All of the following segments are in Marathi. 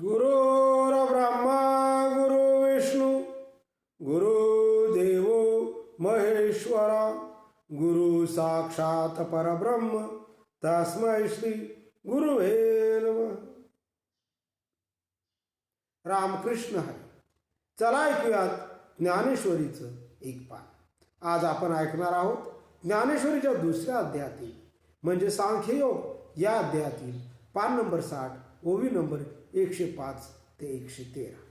गुरुर्ब्रह्मा गुरु विष्णू गुरु देवो महेश्वरा गुरु साक्षात परब्रह्म तस्मै श्री गुरु नमः। रामकृष्ण आहे चला ऐकूयात ज्ञानेश्वरीचं एक पान. आज आपण ऐकणार आहोत ज्ञानेश्वरीच्या दुसऱ्या अध्यायातील म्हणजे सांख्ययोग या अध्यायातील पान नंबर साठ ओवी नंबर एकशे पाच ते एकशे तेरा.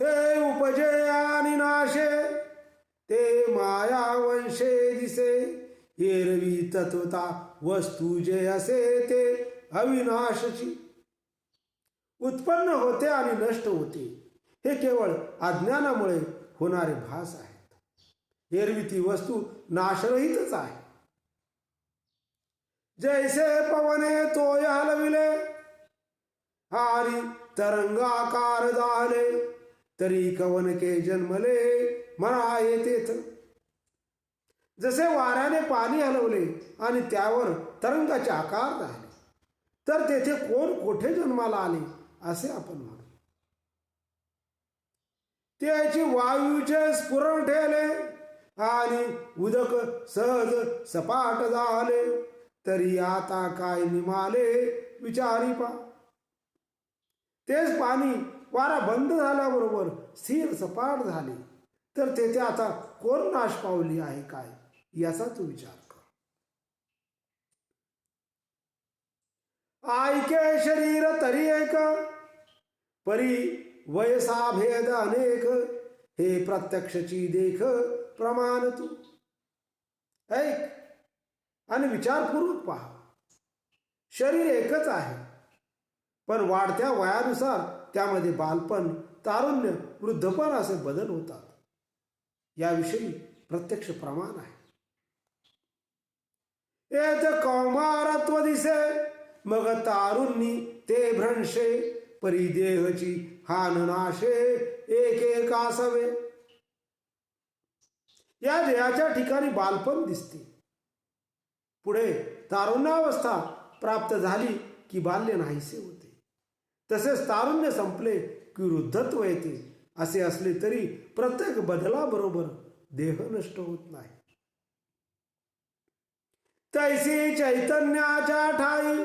हे उपजे आणि नाशे ते माया वंशे दिसे. एरवी तत्वता वस्तू जे असे ते अविनाशची. उत्पन्न होते आणि नष्ट होते. हे केवळ अज्ञानामुळे होणारे भास आहेत. एरवी ती वस्तू नाशरहितच आहे. जैसे पवने तोय हलविले हारी तरंगाकार झाले तरी कवन के जन्मले म्हणा येते जसे वाऱ्याने पाणी हलवले आणि त्यावर तरंगाचे आकार राहिले तर तेथे कोण कोठे जन्माला आले असे आपण म्हणू. त्याची वायूचे स्फुरण ठेवले आणि उदक सहज सपाट झाले. तरी आता काय निमाले? विचारी पा. तेच पाणी वारा बंद झाल्याबरोबर स्थिर सपाट झाले. तर तेथे आता कोण नाश पावली आहे काय? याचा तू विचार कर. ऐके शरीर तरी एक. परी वयसा भेद अनेक. हे प्रत्यक्षची देख प्रमाण तू. ऐक. आणि विचारपूर्वक पहा. शरीर एकच आहे. पण वाढत्या वयानुसार त्यामध्ये बालपण तारुण्य वृद्धपण असे बदल होतात. याविषयी प्रत्यक्ष प्रमाण आहे. येत कौमारत्व दिसे मग तारुण्य ते भ्रंशे परिदेहची हान नाशे एक एक असावे या देहाच्या ठिकाणी बालपण दिसते. पुढे तारुण्यावस्था प्राप्त झाली की बाल्य नाहीसे होते. तसेच तारुण्य संपले की वृद्धत्व येते असे असले तरी प्रत्येक बदलाबरोबर देह नष्ट होत नाही. तैसे चैतन्याच्या ठाई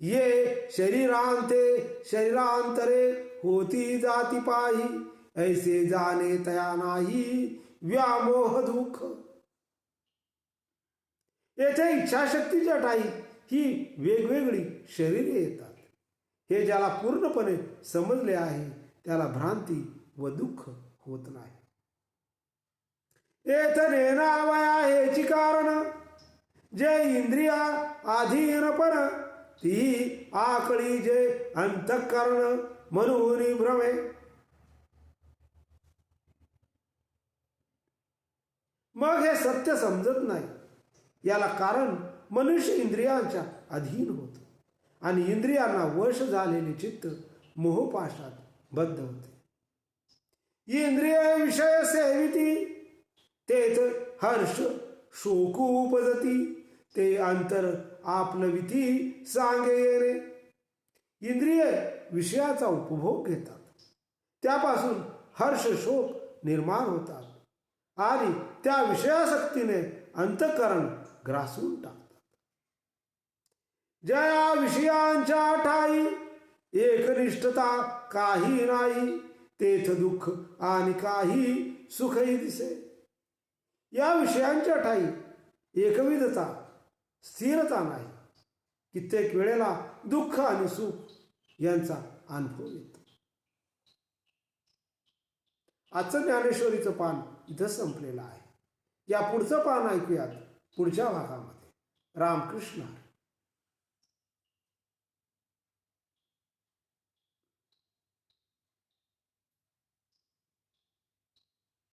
ये शरीरांते शरीरांतरे होती जाती पाही ऐसे जाणे तया नाही व्यामोह दुःख. येथे इच्छाशक्तीच्या ठाई ही वेगवेगळी शरीरे येतात. हे ज्याला पूर्णपणे समजले आहे त्याला भ्रांती व दुःख होत नाही. येथ नेनावया हेची कारण. जे इंद्रिया आधीनपण ती आकळी जे अंतःकरण म्हणून भ्रमे. मग हे सत्य समजत नाही. याला कारण मनुष्य इंद्रियांच्या अधीन होत. आणि इंद्रियांना वश झालेले चित्त मोहपाशात बद्ध होते. इंद्रिय विषय सेविती तेच हर्ष शोकू उपजती ते अंतर आपलविती सांगे येणे. इंद्रिय विषयाचा उपभोग घेतात. त्यापासून हर्ष शोक निर्माण होतात. आणि त्या विषयासक्तीने अंतकरण ग्रासून टाकतात ज्या विषयांच्या ठाई एकनिष्ठता काही नाही तेथ दुःख आणि काही सुखही दिसे. या विषयांच्या ठाई एकविधता स्थिरता नाही. कित्येक वेळेला दुःख आणि सुख यांचा अनुभव येतो. आजचं ज्ञानेश्वरीचं पान इथं संपलेलं आहे. या पुढचं पान ऐकूयात. पुढच्या भागामध्ये. रामकृष्ण